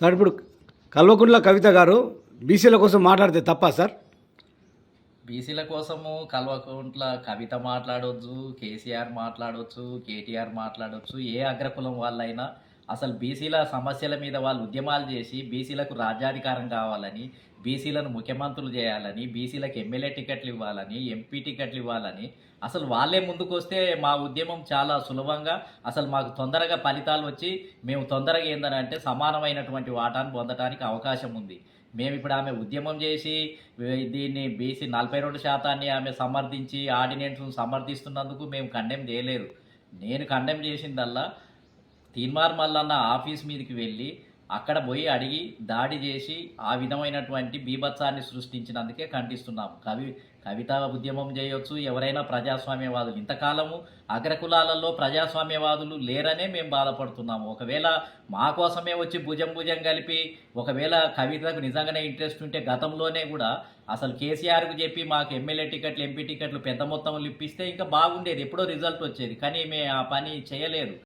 Sir ఇప్పుడు కల్వకుంట్ల కవిత గారు బీసీల కోసం మాట్లాడితే తప్ప సార్? బీసీల కోసము కల్వకుంట్ల కవిత మాట్లాడవచ్చు కేసీఆర్ మాట్లాడవచ్చు కేటీఆర్ మాట్లాడవచ్చు ఏ అగ్రకులం వాళ్ళైనా అసలు బీసీల సమస్యల మీద వాళ్ళు ఉద్యమాలు చేసి బీసీలకు రాజ్యాధికారం కావాలని బీసీలను ముఖ్యమంత్రులు చేయాలని బీసీలకు ఎమ్మెల్యే టికెట్లు ఇవ్వాలని ఎంపీ టికెట్లు ఇవ్వాలని అసలు వాళ్ళే ముందుకు వస్తే మా ఉద్యమం చాలా సులభంగా అసలు మాకు తొందరగా ఫలితాలు వచ్చి మేము తొందరగా ఏందని అంటే సమానమైనటువంటి వాటాను పొందడానికి అవకాశం ఉంది. మేము ఇప్పుడు ఆమె ఉద్యమం చేసి దీన్ని బీసీ నలభై రెండు శాతాన్ని ఆమె సమర్థించి ఆర్డినెన్స్ను సమర్థిస్తున్నందుకు మేము కండెమ్ చేయలేదు. నేను కండెమ్ చేసిందల్లా తీన్మార్ మల్లన్న ఆఫీస్ మీదకి వెళ్ళి అక్కడ పోయి అడిగి దాడి చేసి ఆ విధమైనటువంటి బీభత్సాన్ని సృష్టించినందుకే ఖండిస్తున్నాము. కవి కవిత ఉద్యమం చేయొచ్చు ఎవరైనా ప్రజాస్వామ్యవాదులు. ఇంతకాలము అగ్రకులాలలో ప్రజాస్వామ్యవాదులు లేరనే మేము బాధపడుతున్నాము. ఒకవేళ మా కోసమే వచ్చి భుజం భుజం కలిపి ఒకవేళ కవితకు నిజంగానే ఇంట్రెస్ట్ ఉంటే గతంలోనే కూడా అసలు కేసీఆర్కు చెప్పి మాకు ఎమ్మెల్యే టికెట్లు ఎంపీ టికెట్లు పెద్ద మొత్తంలో ఇప్పిస్తే ఇంకా బాగుండేది. ఎప్పుడో రిజల్ట్ వచ్చేది. కానీ మేము ఆ పని చేయలేదు.